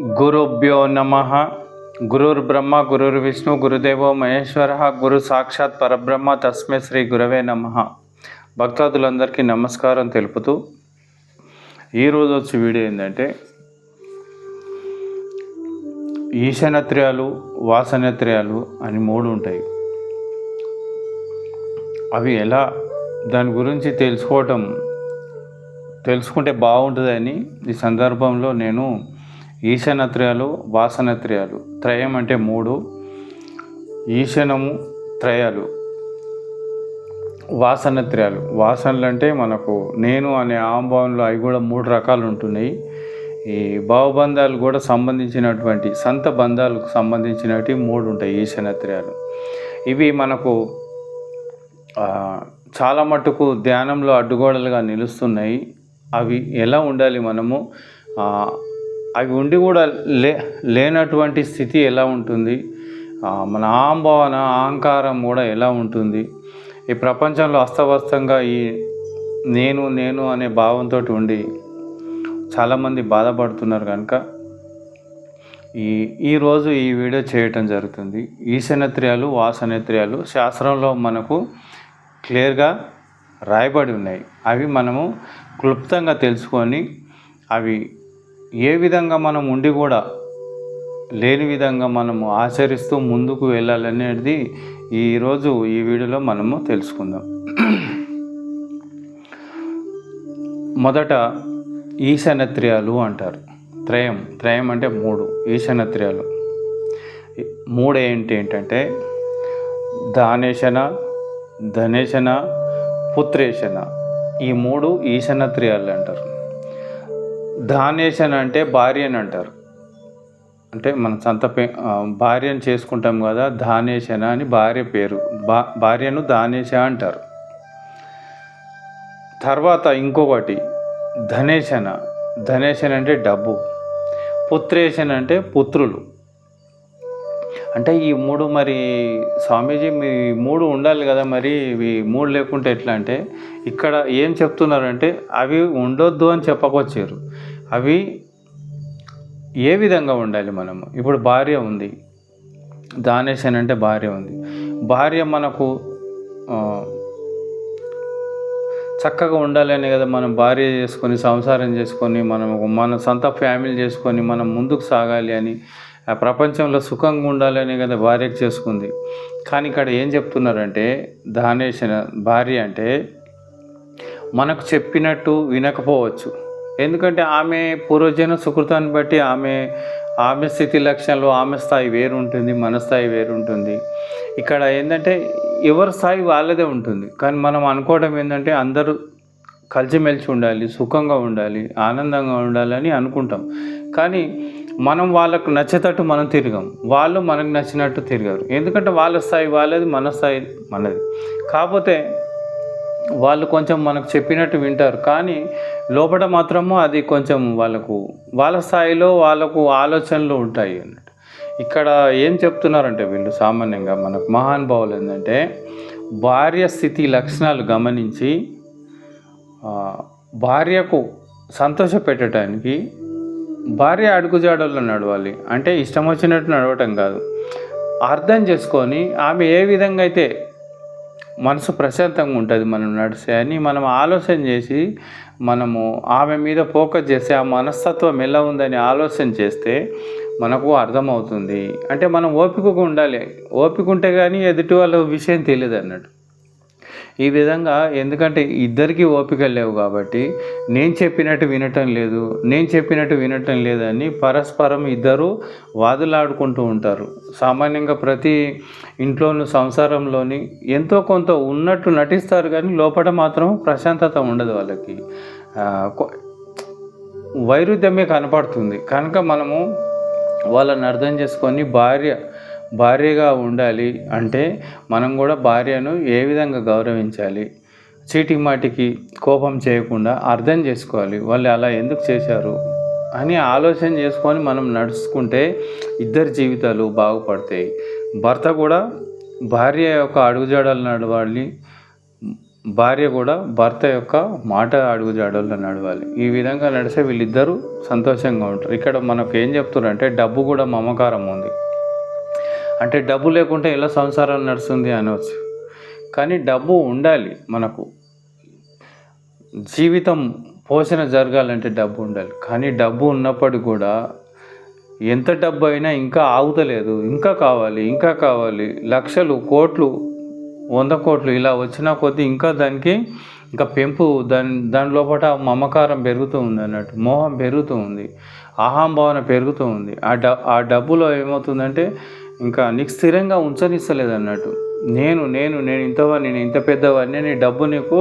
గురుభ్యో నమ. గురుర్బ్రహ్మ గురుర్విష్ణు గురుదేవో మహేశ్వర. గురు సాక్షాత్ పరబ్రహ్మ తస్మే శ్రీ గురవే నమ. భక్తాదులందరికీ నమస్కారం తెలుపుతూ ఈరోజు వచ్చే వీడియో ఏంటంటే ఈశనత్రయాలు వాసనత్రయాలు అని మూడు ఉంటాయి. అవి ఎలా దాని గురించి తెలుసుకోవటం తెలుసుకుంటే బాగుంటుందని ఈ సందర్భంలో నేను ఈశానత్రయాలు వాసనత్రయాలు త్రయం అంటే మూడు. ఈశనము త్రయాలు. వాసనత్రయాలు వాసనలు అంటే మనకు నేను అనే ఆంభావంలో అవి కూడా మూడు రకాలు ఉంటున్నాయి. ఈ భావబంధాలు కూడా సంబంధించినటువంటి సంత బంధాలకు సంబంధించినవి మూడు ఉంటాయి ఈశనత్రయాలు ఇవి మనకు చాలా మటుకు ధ్యానంలో అడ్డుగోడలుగా నిలుస్తున్నాయి. అవి ఎలా ఉండాలి మనము? అవి ఉండి కూడా లే లేనటువంటి స్థితి ఎలా ఉంటుంది? మన ఆంభావన అహంకారం కూడా ఎలా ఉంటుంది? ఈ ప్రపంచంలో అస్తవ్యస్తంగా ఈ నేను నేను అనే భావంతో ఉండి చాలామంది బాధపడుతున్నారు కనుక ఈ ఈరోజు ఈ వీడియో చేయటం జరుగుతుంది. ఈశనేత్రియాలు వాసనేత్రియాలు శాస్త్రంలో మనకు క్లియర్గా రాయబడి ఉన్నాయి. అవి మనము క్లుప్తంగా తెలుసుకొని అవి ఏ విధంగా మనం ఉండి కూడా లేని విధంగా మనము ఆచరిస్తూ ముందుకు వెళ్ళాలనేది ఈరోజు ఈ వీడియోలో మనము తెలుసుకుందాం. మొదట ఈశానత్రియాలు అంటారు. త్రయం త్రయం అంటే మూడు ఈశానత్రియాలు మూడు ఏంటి ఏంటంటే దానేశన ధనేశన పుత్రేశన. ఈ మూడు ఈశానత్రియాలు అంటారు. దానేశన అంటే భార్య అని అంటారు అంటే మనం సంత పే భార్యను చేసుకుంటాం కదా దానేశన అని భార్య పేరు. భా భార్యను దానేశ అంటారు. తర్వాత ఇంకొకటి ధనేశన. ధనేశన్ అంటే డబ్బు. పుత్రేశన్ అంటే పుత్రులు. అంటే ఈ మూడు మరి స్వామీజీ మీ మూడు ఉండాలి కదా మరి? ఇవి మూడు లేకుంటే ఎట్లా అంటే ఇక్కడ ఏం చెప్తున్నారంటే అవి ఉండొద్దు అని చెప్పకొచ్చారు. అవి ఏ విధంగా ఉండాలి మనము ఇప్పుడు భార్య ఉంది. దానేశన్ అంటే భార్య ఉంది. భార్య మనకు చక్కగా ఉండాలని కదా మనం భార్య చేసుకొని సంసారం చేసుకొని మనం మన సొంత ఫ్యామిలీ చేసుకొని మనం ముందుకు సాగాలి అని ఆ ప్రపంచంలో సుఖంగా ఉండాలని కదా భార్యకు చేసుకుంది. కానీ ఇక్కడ ఏం చెప్తున్నారంటే దానేశన భార్య అంటే మనకు చెప్పినట్టు వినకపోవచ్చు. ఎందుకంటే ఆమె పూర్వజన సుకృతాన్ని బట్టి ఆమె ఆమె స్థితి లక్ష్యాలు ఆమె స్థాయి వేరు ఉంటుంది మన స్థాయి వేరు ఉంటుంది ఇక్కడ ఏంటంటే ఎవరి స్థాయి వాళ్ళదే ఉంటుంది. కానీ మనం అనుకోవడం ఏంటంటే అందరూ కలిసిమెలిసి ఉండాలి సుఖంగా ఉండాలి ఆనందంగా ఉండాలని అనుకుంటాం. కానీ మనం వాళ్ళకు నచ్చేటట్టు మనం తిరగం. వాళ్ళు మనకు నచ్చినట్టు తిరగరు. ఎందుకంటే వాళ్ళ స్థాయి వాళ్ళది మన స్థాయి మనది. కాకపోతే వాళ్ళు కొంచెం మనకు చెప్పినట్టు వింటారు. కానీ లోపల మాత్రము అది కొంచెం వాళ్ళకు వాళ్ళ స్థాయిలో వాళ్ళకు ఆలోచనలు ఉంటాయి అన్నట్టు. ఇక్కడ ఏం చెప్తున్నారంటే వీళ్ళు సామాన్యంగా మనకు మహానుభావులు ఏంటంటే భార్య స్థితి లక్షణాలు గమనించి భార్యకు సంతోష పెట్టడానికి భార్య అడుగుజాడల్లో నడవాలి. అంటే ఇష్టం వచ్చినట్టు నడవటం కాదు. అర్థం చేసుకొని ఆమె ఏ విధంగా అయితే మనసు ప్రశాంతంగా ఉంటుంది మనం నడిస్తే అని మనం ఆలోచన చేసి మనము ఆమె మీద ఫోకస్ చేస్తే ఆ మనస్తత్వం ఎలా ఉందని ఆలోచన చేస్తే మనకు అర్థమవుతుంది. అంటే మనం ఓపికగా ఉండాలి. ఓపిక ఉంటే కానీ ఎదుటి వాళ్ళ విషయం తెలియదు అన్నట్టు. ఈ విధంగా ఎందుకంటే ఇద్దరికీ ఓపిక లేవు కాబట్టి నేను చెప్పినట్టు వినటం లేదు నేను చెప్పినట్టు వినటం లేదని పరస్పరం ఇద్దరు వాదులాడుకుంటూ ఉంటారు. సామాన్యంగా ప్రతి ఇంట్లోనూ సంసారంలోని ఎంతో కొంత ఉన్నట్టు నటిస్తారు కానీ లోపల మాత్రం ప్రశాంతత ఉండదు వాళ్ళకి. వైరుధ్యమే కనపడుతుంది. కనుక మనము వాళ్ళని అర్థం చేసుకొని భార్య భార్యగా ఉండాలి అంటే మనం కూడా భార్యను ఏ విధంగా గౌరవించాలి? చీటి మాటికి కోపం చేయకుండా అర్థం చేసుకోవాలి. వాళ్ళు అలా ఎందుకు చేశారు? అని ఆలోచన చేసుకొని మనం నడుచుకుంటే ఇద్దరి జీవితాలు బాగుపడతాయి. భర్త కూడా భార్య యొక్క అడుగుజాడలు నడవాలి. భార్య కూడా భర్త యొక్క మాట అడుగుజాడల్లో నడవాలి. ఈ విధంగా నడిస్తే వీళ్ళిద్దరూ సంతోషంగా ఉంటారు. ఇక్కడ మనకు ఏం చెప్తున్నారంటే డబ్బు కూడా మమకారం ఉంది. అంటే డబ్బు లేకుంటే ఎలా సంసారం నడుస్తుంది అనవచ్చు. కానీ డబ్బు ఉండాలి మనకు. జీవితం పోషణ జరగాలంటే డబ్బు ఉండాలి. కానీ డబ్బు ఉన్నప్పటికీ కూడా ఎంత డబ్బు అయినా ఇంకా ఆగుతలేదు. ఇంకా కావాలి ఇంకా కావాలి. లక్షలు కోట్లు వంద కోట్లు ఇలా వచ్చిన కొద్దీ ఇంకా దానికి ఇంకా పెంపు దాని దాని లోపల మమకారం పెరుగుతూ ఉంది అన్నట్టు. మోహం పెరుగుతూ ఉంది. అహంభావన పెరుగుతూ ఉంది. ఆ ఆ డబ్బులో ఏమవుతుందంటే ఇంకా నీకు స్థిరంగా ఉంచనిస్తలేదు అన్నట్టు నేను నేను నేను ఇంతవాడిని నేను ఇంత పెద్దవాడిని నీ డబ్బు నీకు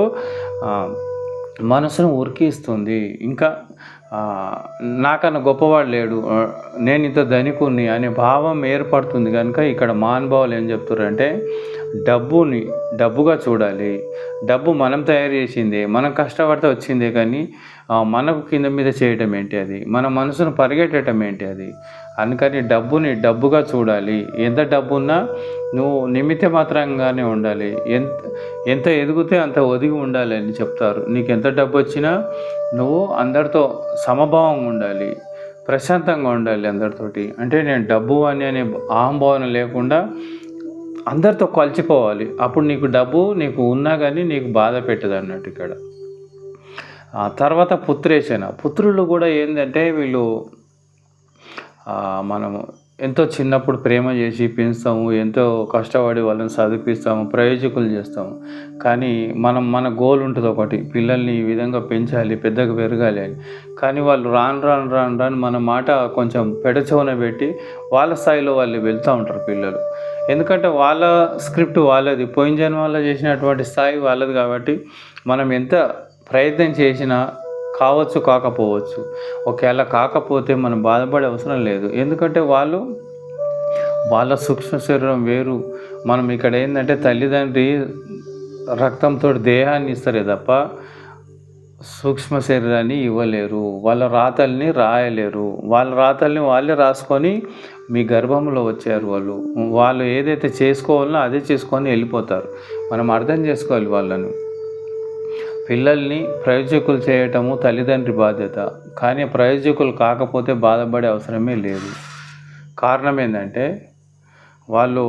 మనసును ఉరికిస్తుంది. ఇంకా నాకన్నా గొప్పవాడు లేడు. నేను ఇంత ధనికుని అనే భావం ఏర్పడుతుంది కనుక ఇక్కడ మహానుభావులు ఏం చెప్తారంటే డబ్బుని డబ్బుగా చూడాలి. డబ్బు మనం తయారు చేసిందే మనం కష్టపడితే వచ్చిందే కానీ మనకు కింద మీద చేయటం ఏంటి అది? మన మనసును పరిగెట్టడం ఏంటి అది? అందుకని డబ్బుని డబ్బుగా చూడాలి. ఎంత డబ్బు ఉన్నా నువ్వు నిమిత్త మాత్రంగానే ఉండాలి. ఎంత ఎంత ఎదిగితే అంత ఒదిగి ఉండాలి అని చెప్తారు. నీకు ఎంత డబ్బు వచ్చినా నువ్వు అందరితో సమభావంగా ఉండాలి. ప్రశాంతంగా ఉండాలి అందరితోటి. అంటే నేను డబ్బు అని అనే అహంభావన లేకుండా అందరితో కలిసిపోవాలి. అప్పుడు నీకు డబ్బు నీకు ఉన్నా కానీ నీకు బాధ పెట్టదు అన్నట్టు ఇక్కడ. ఆ తర్వాత పుత్రేషణ పుత్రులు కూడా ఏంటంటే వీళ్ళు మనము ఎంతో చిన్నప్పుడు ప్రేమ చేసి పెంచుతాము ఎంతో కష్టపడి వాళ్ళని చదివిస్తాము ప్రయోజకులు చేస్తాము. కానీ మనం మన గోల్ ఉంటుంది ఒకటి పిల్లల్ని ఈ విధంగా పెంచాలి పెద్దగా పెరగాలి అని. కానీ వాళ్ళు రాను రాను రాను రాను మన మాట కొంచెం పెడచవన పెట్టి వాళ్ళ స్థాయిలో వాళ్ళు వెళ్తూ ఉంటారు పిల్లలు. ఎందుకంటే వాళ్ళ స్క్రిప్ట్ వాళ్ళది. పోయిన జన్మలో చేసినటువంటి స్థాయి వాళ్ళది కాబట్టి మనం ఎంత ప్రయత్నం చేసినా కావచ్చు కాకపోవచ్చు. ఒకవేళ కాకపోతే మనం బాధపడే అవసరం లేదు. ఎందుకంటే వాళ్ళు వాళ్ళ సూక్ష్మ శరీరం వేరు. మనం ఇక్కడ ఏంటంటే తల్లిదండ్రి రక్తంతో దేహాన్ని ఇస్తారే తప్ప సూక్ష్మ శరీరాన్ని ఇవ్వలేరు. వాళ్ళ రాతల్ని రాయలేరు. వాళ్ళ రాతల్ని వాళ్ళే రాసుకొని మీ గర్భంలో వచ్చారు వాళ్ళు. వాళ్ళు ఏదైతే చేసుకోవాలో అదే చేసుకొని వెళ్ళిపోతారు. మనం అర్థం చేసుకోవాలి వాళ్ళని. పిల్లల్ని ప్రయోజకులు చేయటము తల్లిదండ్రి బాధ్యత. కానీ ప్రయోజకులు కాకపోతే బాధపడే అవసరమే లేదు. కారణం ఏంటంటే వాళ్ళు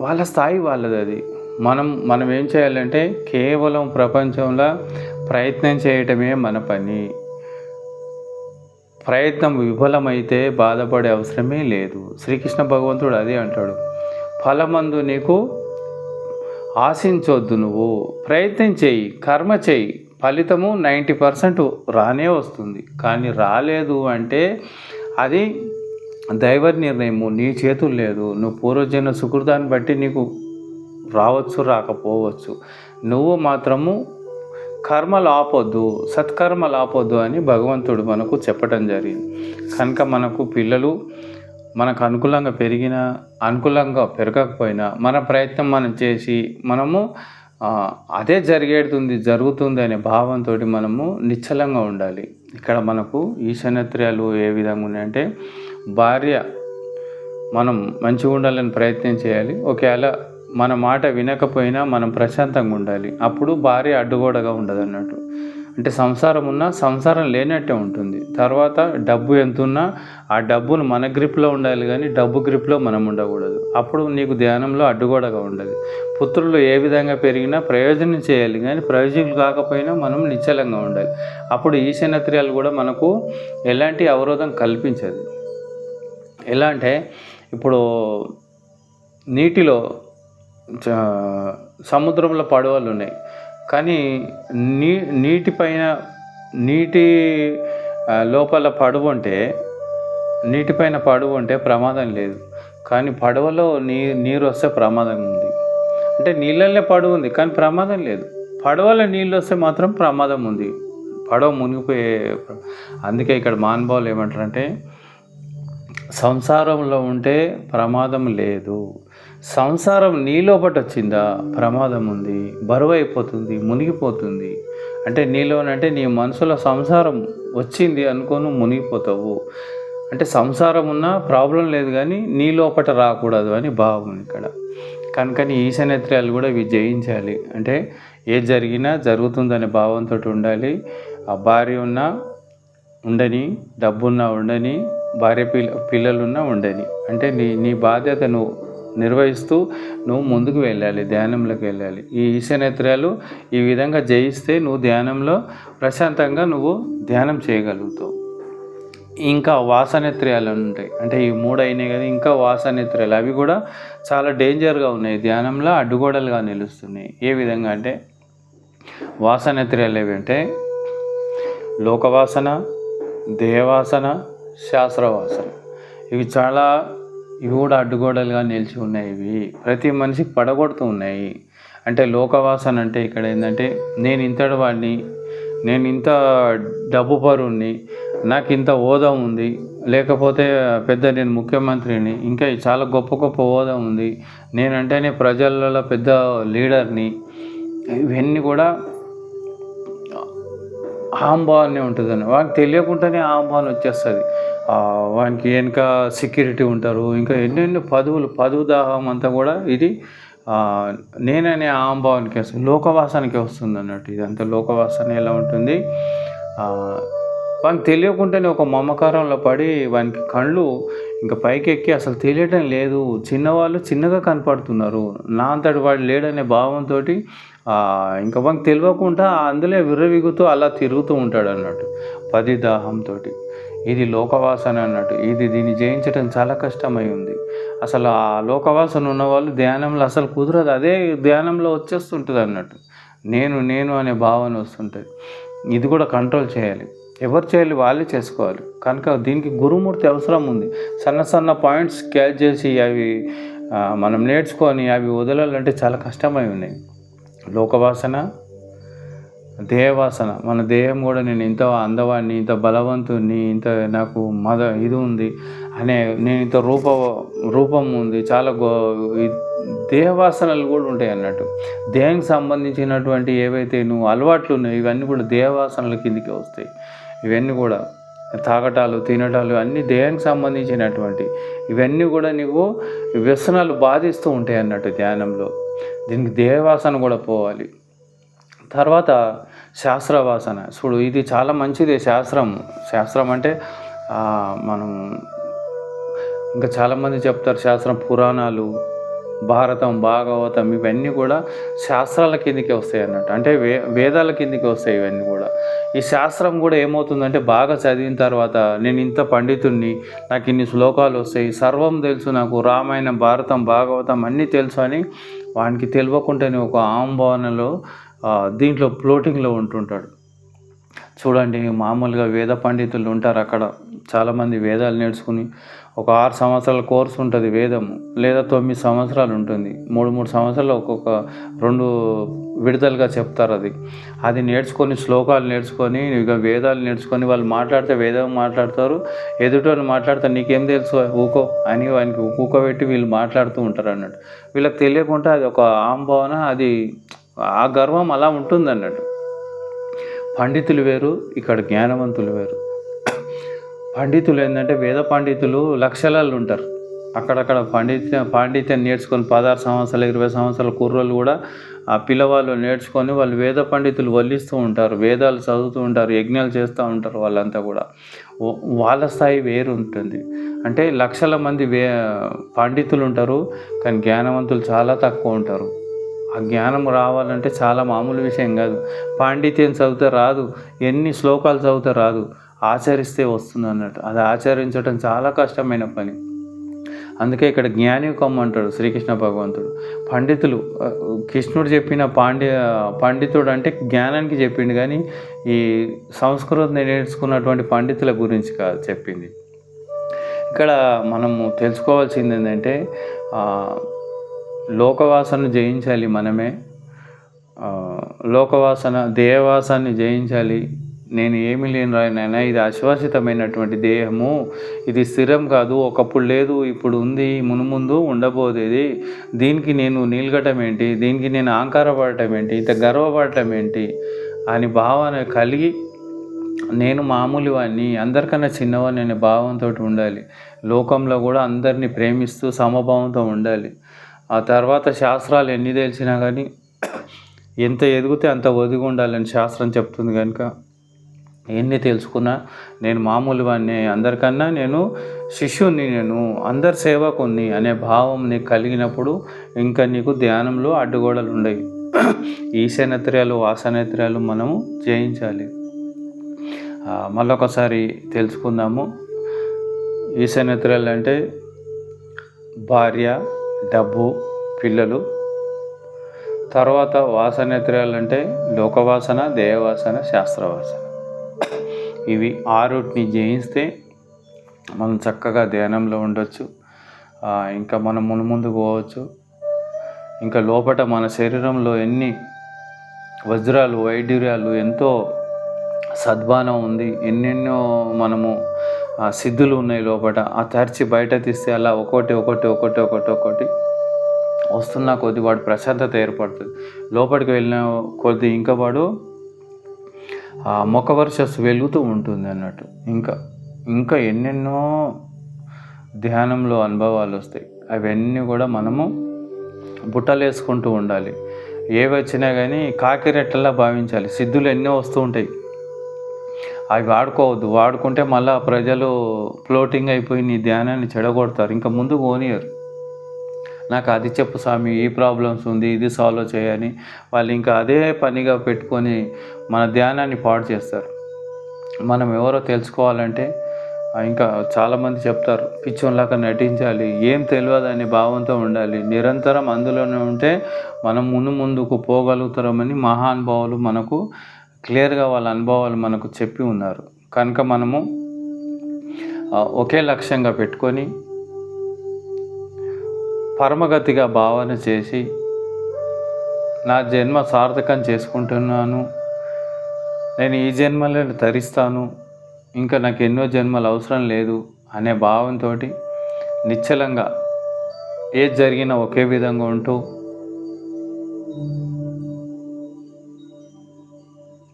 వాళ్ళ స్థాయి వాళ్ళది అది. మనం మనం ఏం చేయాలంటే కేవలం ప్రపంచంలో ప్రయత్నం చేయటమే మన పని. ప్రయత్నం విఫలమైతే బాధపడే అవసరమే లేదు. శ్రీకృష్ణ భగవంతుడు అదే అంటాడు. ఫలమందు నీకు ఆశించొద్దు నువ్వు. ప్రయత్నం చేయి కర్మ చేయి. ఫలితము నైంటీ పర్సెంట్ రానే వస్తుంది. కానీ రాలేదు అంటే అది దైవ నిర్ణయము. నీ చేతులు లేదు. నువ్వు పూర్వజన్మ సుకృతాన్ని బట్టి నీకు రావచ్చు రాకపోవచ్చు. నువ్వు మాత్రము కర్మలు ఆపొద్దు. సత్కర్మలు ఆపొద్దు అని భగవంతుడు మనకు చెప్పటం జరిగింది. కనుక మనకు పిల్లలు మనకు అనుకూలంగా పెరిగినా అనుకూలంగా పెరగకపోయినా మన ప్రయత్నం మనం చేసి మనము అదే జరిగేది జరుగుతుంది అనే భావంతో మనము నిశ్చలంగా ఉండాలి. ఇక్కడ మనకు ఈశాన్యత్రయాలు ఏ విధంగా ఉన్నాయంటే భార్య మనం మంచిగా ఉండాలని ప్రయత్నం చేయాలి. ఒకవేళ మన మాట వినకపోయినా మనం ప్రశాంతంగా ఉండాలి. అప్పుడు భార్య అడ్డుగోడగా ఉండదు అన్నట్టు అంటే సంసారం ఉన్నా సంసారం లేనట్టే ఉంటుంది. తర్వాత డబ్బు ఎంత ఉన్నా ఆ డబ్బును మన గ్రిప్లో ఉండాలి కానీ డబ్బు గ్రిప్లో మనం ఉండకూడదు. అప్పుడు నీకు ధ్యానంలో అడ్డుగోడగా ఉండదు. పుత్రులు ఏ విధంగా పెరిగినా ప్రయోజనం చేయాలి కానీ ప్రయోజనం కాకపోయినా మనం నిశ్చలంగా ఉండాలి. అప్పుడు ఈశాన్యత్రియాలు కూడా మనకు ఎలాంటి అవరోధం కల్పించదు. ఎలా అంటే ఇప్పుడు నీటిలో చ- సముద్రంలో పడవలు ఉన్నాయి. కానీ నీ నీటిపైన నీటి లోపల పడవ ఉంటే నీటిపైన పడవ ఉంటే ప్రమాదం లేదు. కానీ పడవలో నీ నీరు వస్తే ప్రమాదం ఉంది. అంటే నీళ్ళల్లో పడవ ఉంది కానీ ప్రమాదం లేదు. పడవలో నీళ్ళు వస్తే మాత్రం ప్రమాదం ఉంది. పడవ మునిగిపోయే అందుకే ఇక్కడ మానుభావులు ఏమంటారంటే సంసారంలో ఉంటే ప్రమాదం లేదు. సంసారం నీలోపట వచ్చిందా ప్రమాదం ఉంది. బరువు అయిపోతుంది మునిగిపోతుంది. అంటే నీలోనంటే నీ మనసులో సంసారం వచ్చింది అనుకోను మునిగిపోతావు. అంటే సంసారం ఉన్నా ప్రాబ్లం లేదు కానీ నీ లోపట రాకూడదు అని భావం ఇక్కడ. కనుకని ఈశనేత్రాలు కూడా ఇవి జయించాలి. అంటే ఏది జరిగినా జరుగుతుందనే భావంతో ఉండాలి. ఆ భార్య ఉన్నా ఉండని డబ్బున్నా ఉండని భార్య పిల్ల పిల్లలున్నా ఉండని. అంటే నీ నీ బాధ్యత నువ్వు నిర్వహిస్తూ నువ్వు ముందుకు వెళ్ళాలి ధ్యానంలోకి వెళ్ళాలి. ఈ ఈశనేత్రాలు ఈ విధంగా జయిస్తే నువ్వు ధ్యానంలో ప్రశాంతంగా నువ్వు ధ్యానం చేయగలుగుతావు. ఇంకా వాసనేత్రయాలు ఉంటాయి. అంటే ఈ మూడు అయినాయి కదా ఇంకా వాసనేత్రయాలు అవి కూడా చాలా డేంజర్గా ఉన్నాయి. ధ్యానంలో అడ్డుగోడలుగా నిలుస్తున్నాయి. ఏ విధంగా అంటే వాసనేత్రయాలు ఏవంటే లోకవాసన దేవాసన శాస్త్రవాసన. ఇవి చాలా ఇవి కూడా అడ్డుగోడలుగా నిలిచి ఉన్నాయి ఇవి. ప్రతి మనిషికి పడగొడుతూ ఉన్నాయి. అంటే లోకవాసన అంటే ఇక్కడ ఏంటంటే నేను ఇంతటి వాడిని నేను ఇంత డబ్బు పరుణ్ణి నాకు ఇంత హోదా ఉంది లేకపోతే పెద్ద నేను ముఖ్యమంత్రిని ఇంకా చాలా గొప్ప గొప్ప హోదా ఉంది నేనంటేనే ప్రజలలో పెద్ద లీడర్ని ఇవన్నీ కూడా అహంభావాన్ని ఉంటుందని. వానికి తెలియకుండానే ఆంబాన్ వచ్చేస్తుంది. వానికి వెనుక సెక్యూరిటీ ఉంటారు. ఇంకా ఎన్నెన్నో పదవులు పదవు దాహం అంతా కూడా ఇది నేననే ఆంభావానికి వస్తుంది. లోకవాసానికి వస్తుంది అన్నట్టు ఇదంతా లోకవాసన ఎలా ఉంటుంది? వానికి తెలియకుండానే ఒక మమకారంలో పడి వానికి కళ్ళు ఇంకా పైకి ఎక్కి అసలు తెలియటం లేదు. చిన్నవాళ్ళు చిన్నగా కనపడుతున్నారు. నా అంతటి వాడు లేడనే భావంతో ఇంకా వానికి తెలియకుండా అందులో విర్రవిగుతూ అలా తిరుగుతూ ఉంటాడు అన్నట్టు. పది దాహంతో ఇది లోకవాసన అన్నట్టు. ఇది దీన్ని జయించడం చాలా కష్టమై ఉంది. అసలు ఆ లోకవాసన ఉన్నవాళ్ళు ధ్యానంలో అసలు కుదరదు. అదే ధ్యానంలో వచ్చేస్తుంటుంది అన్నట్టు. నేను నేను అనే భావన వస్తుంటుంది. ఇది కూడా కంట్రోల్ చేయాలి. ఎవరు చేయాలి వాళ్ళే చేసుకోవాలి. కనుక దీనికి గురుమూర్తి అవసరం ఉంది. సన్న సన్న పాయింట్స్ క్యాచ్ చేసి అవి మనం నేర్చుకొని అవి వదలాలంటే చాలా కష్టమై ఉన్నాయి. లోకవాసన దేవాసన. మన దేహం కూడా నేను ఇంత అందవాడిని ఇంత బలవంతుని ఇంత నాకు మద ఇది ఉంది అనే నేను ఇంత రూప రూపం ఉంది. చాలా గో దేవాసనలు కూడా ఉంటాయి అన్నట్టు. దేహానికి సంబంధించినటువంటి ఏవైతే నువ్వు అలవాట్లు ఉన్నాయో ఇవన్నీ కూడా దేవాసనల కిందికి వస్తాయి. ఇవన్నీ కూడా తాగటాలు తినటాలు అన్నీ దేహానికి సంబంధించినటువంటి. ఇవన్నీ కూడా నీవు వ్యసనాలు బాధిస్తూ ఉంటాయి అన్నట్టు ధ్యానంలో. దీనికి దేవాసన కూడా పోవాలి. తర్వాత శాస్త్రవాసన. చూడు ఇది చాలా మంచిది శాస్త్రం. శాస్త్రం అంటే మనం ఇంకా చాలామంది చెప్తారు శాస్త్రం పురాణాలు భారతం భాగవతం ఇవన్నీ కూడా శాస్త్రాల కిందకి వస్తాయి అన్నట్టు. అంటే వే వేదాల కిందకి వస్తాయి ఇవన్నీ కూడా. ఈ శాస్త్రం కూడా ఏమవుతుందంటే బాగా చదివిన తర్వాత నేను ఇంత పండితుణ్ణి నాకు ఇన్ని శ్లోకాలు వస్తాయి సర్వం తెలుసు నాకు రామాయణం భారతం భాగవతం అన్నీ తెలుసు అని వానికి తెలియకుండానే ఒక ఆంభావనలో దీంట్లో ఫ్లోటింగ్లో ఉంటుంటాడు. చూడండి మామూలుగా వేద పండితులు ఉంటారు అక్కడ. చాలామంది వేదాలు నేర్చుకుని ఒక ఆరు సంవత్సరాల కోర్స్ ఉంటుంది వేదము లేదా తొమ్మిది సంవత్సరాలు ఉంటుంది. మూడు మూడు సంవత్సరాలు ఒక్కొక్క రెండు విడుదలగా చెప్తారు అది. అది నేర్చుకొని శ్లోకాలు నేర్చుకొని ఇక వేదాలు నేర్చుకొని వాళ్ళు మాట్లాడితే వేదం మాట్లాడతారు ఎదుటోళ్ళు మాట్లాడితే నీకేం తెలుసు? ఊకో అని వానికి ఊకోబెట్టి వీళ్ళు మాట్లాడుతూ ఉంటారు అన్నట్టు వీళ్ళకి తెలియకుండా అది ఒక ఆంభావన అది ఆ గర్వం అలా ఉంటుంది అన్నట్టు పండితులు వేరు ఇక్కడ జ్ఞానవంతులు వేరు. పండితులు ఏంటంటే వేద పండితులు లక్షలలో ఉంటారు. అక్కడక్కడ పండిత పాండిత్యం నేర్చుకొని పదహారు సంవత్సరాలు ఇరవై సంవత్సరాల కుర్రోళ్ళు కూడా ఆ పిల్లవాళ్ళు నేర్చుకొని వాళ్ళు వేద పండితులు వల్లిస్తూ ఉంటారు. వేదాలు చదువుతూ ఉంటారు యజ్ఞాలు చేస్తూ ఉంటారు వాళ్ళంతా కూడా. వాళ్ళ స్థాయి వేరు ఉంటుంది. అంటే లక్షల మంది వే పండితులు ఉంటారు కానీ జ్ఞానవంతులు చాలా తక్కువ ఉంటారు. ఆ జ్ఞానం రావాలంటే చాలా మామూలు విషయం కాదు. పాండిత్యం చదివితే రాదు. ఎన్ని శ్లోకాలు చదివితే రాదు. ఆచరిస్తే వస్తుంది అన్నట్టు. అది ఆచరించడం చాలా కష్టమైన పని. అందుకే ఇక్కడ జ్ఞానికం అంటాడు శ్రీకృష్ణ భగవంతుడు. పండితులు కృష్ణుడు చెప్పిన పాండి పండితుడు అంటే జ్ఞానానికి చెప్పిండు కానీ ఈ సంస్కృతం నేర్చుకున్నటువంటి పండితుల గురించి కాదు చెప్పింది. ఇక్కడ మనము తెలుసుకోవాల్సింది ఏంటంటే లోకవాసన జయించాలి మనమే. లోకవాసన దేహవాసాన్ని జయించాలి. నేను ఏమి లేని రాయనైనా ఇది అశ్వాసితమైనటువంటి దేహము. ఇది స్థిరం కాదు ఒకప్పుడు లేదు ఇప్పుడు ఉంది మునుముందు ఉండబోదేది దీనికి నేను నీల్గటం ఏంటి? దీనికి నేను ఆంకారపడటం ఏంటి? ఇంత గర్వపడటం ఏంటి? అని భావన కలిగి నేను మామూలు వాడిని అందరికన్నా చిన్నవాడిని అనే భావంతో ఉండాలి. లోకంలో కూడా అందరినీ ప్రేమిస్తూ సమభావంతో ఉండాలి. ఆ తర్వాత శాస్త్రాలు ఎన్ని తెలిసినా కానీ ఎంత ఎదిగితే అంత ఒదిగి ఉండాలని శాస్త్రం చెప్తుంది కనుక ఎన్ని తెలుసుకున్నా నేను మామూలు వాడిని అందరికన్నా నేను శిష్యుని నేను అందరి సేవకుని అనే భావం నీకు కలిగినప్పుడు ఇంకా నీకు ధ్యానంలో అడ్డుగోడలు ఉండవు ఈశానేత్ర్యాలు వాసనేత్రయాలు మనము జయించాలి. మళ్ళొకసారి తెలుసుకుందాము ఈశానేత్ర్యాలు అంటే భార్య డబ్బు పిల్లలు. తర్వాత వాసనేత్ర్యాలు లోకవాసన దేవవాసన శాస్త్రవాసన. ఇవి ఆరుటిని జయిస్తే మనం చక్కగా ధ్యానంలో ఉండొచ్చు. ఇంకా మనం మునుముందుకు పోవచ్చు. ఇంకా లోపట మన శరీరంలో ఎన్ని వజ్రాలు వైడ్యూర్యాలు ఎంతో సద్భానం ఉంది. ఎన్నెన్నో మనము సిద్ధులు ఉన్నాయి లోపల ఆ తెరిచి బయట తీస్తే అలా ఒకటి ఒకటి ఒకటి ఒకటి ఒకటి వస్తున్న కొద్ది వాడు ప్రశాంతత ఏర్పడుతుంది. లోపలికి వెళ్ళిన కొద్ది ఇంకా వాడు ఆ ముఖ వర్షస్సు వెలుగుతూ ఉంటుంది అన్నట్టు. ఇంకా ఇంకా ఎన్నెన్నో ధ్యానంలో అనుభవాలు వస్తాయి. అవన్నీ కూడా మనము బుట్టలు వేసుకుంటూ ఉండాలి. ఏవి వచ్చినా కానీ కాకిరెట్టలా భావించాలి. సిద్ధులు ఎన్నో వస్తూ ఉంటాయి. అవి వాడుకోవద్దు. వాడుకుంటే మళ్ళీ ప్రజలు ఫ్లోటింగ్ అయిపోయి నీ ధ్యానాన్ని చెడగొడతారు. ఇంకా ముందు పోనీయరు. నాకు అది చెప్పు స్వామి ఈ ప్రాబ్లమ్స్ ఉంది ఇది సాల్వ్ చేయని వాళ్ళు ఇంకా అదే పనిగా పెట్టుకొని మన ధ్యానాన్ని పాడు చేస్తారు. మనం ఎవరో తెలుసుకోవాలంటే ఇంకా చాలామంది చెప్తారు పిచ్చోన్లాగా నటించాలి ఏం తెలియదు అనే భావంతో ఉండాలి. నిరంతరం అందులోనే ఉంటే మనం ముందు ముందుకు పోగలుగుతామని మహానుభావులు మనకు క్లియర్గా వాళ్ళ అనుభవాలు మనకు చెప్పి ఉన్నారు. కనుక మనము ఒకే లక్ష్యంగా పెట్టుకొని పరమగతిగా భావన చేసి నా జన్మ సార్థకం చేసుకుంటున్నాను. నేను ఈ జన్మలో ధరిస్తాను. ఇంకా నాకు ఎన్నో జన్మలు అవసరం లేదు అనే భావంతో నిశ్చలంగా ఏది జరిగినా ఒకే విధంగా ఉంటూ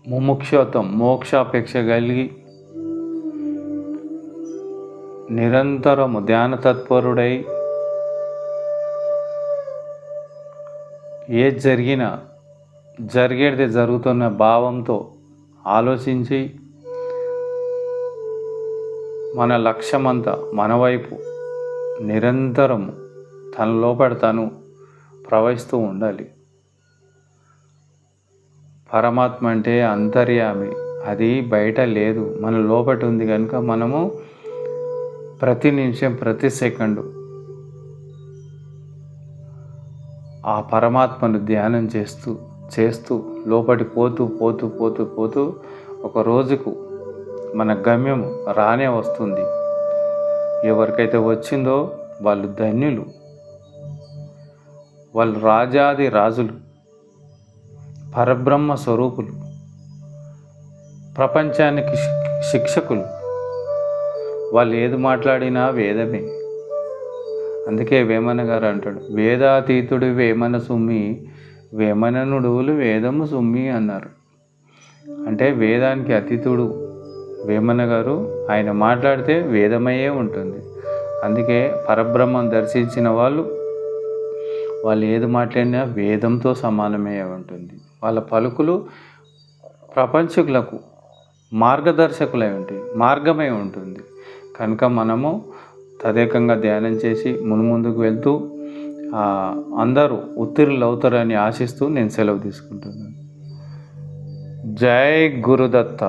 ముముక్షత్వం మోక్షాపేక్ష కలిగి నిరంతరము ధ్యాన తత్పరుడై ఏది జరిగినా జరిగేది జరుగుతున్న భావంతో ఆలోచించి మన లక్ష్యమంతా మన వైపు నిరంతరం తన లోపల తను ప్రవహిస్తూ ఉండాలి. పరమాత్మ అంటే అంతర్యామి. అది బయట లేదు. మన లోపట ఉంది కనుక మనము ప్రతి నిమిషం ప్రతి సెకండు ఆ పరమాత్మను ధ్యానం చేస్తూ చేస్తూ లోపటి పోతూ పోతూ పోతూ పోతూ ఒక రోజుకు మన గమ్యం రానే వస్తుంది. ఎవరికైతే వచ్చిందో వాళ్ళు ధన్యులు. వాళ్ళు రాజాది రాజులు. పరబ్రహ్మ స్వరూపులు ప్రపంచానికి శిక్షకులు. వాళ్ళు ఏది మాట్లాడినా వేదమే. అందుకే వేమన గారు అంటాడు వేదాతీతుడు వేమన సుమ్మి వేమన నుడువులు వేదము సుమ్మి అన్నారు. అంటే వేదానికి అతీతుడు వేమన గారు ఆయన మాట్లాడితే వేదమయ్యే ఉంటుంది. అందుకే పరబ్రహ్మం దర్శించిన వాళ్ళు వాళ్ళు ఏది మాట్లాడినా వేదంతో సమానమే ఉంటుంది. వాళ్ళ పలుకులు ప్రపంచకులకు మార్గదర్శకులై ఉంటాయి మార్గమై ఉంటుంది. కనుక మనము తదేకంగా ధ్యానం చేసి మున్ముందుకు వెళ్తూ అందరూ ఉత్తీర్ణులు అవుతారని ఆశిస్తూ నేను సెలవు తీసుకుంటున్నాను. జై గురుదత్త.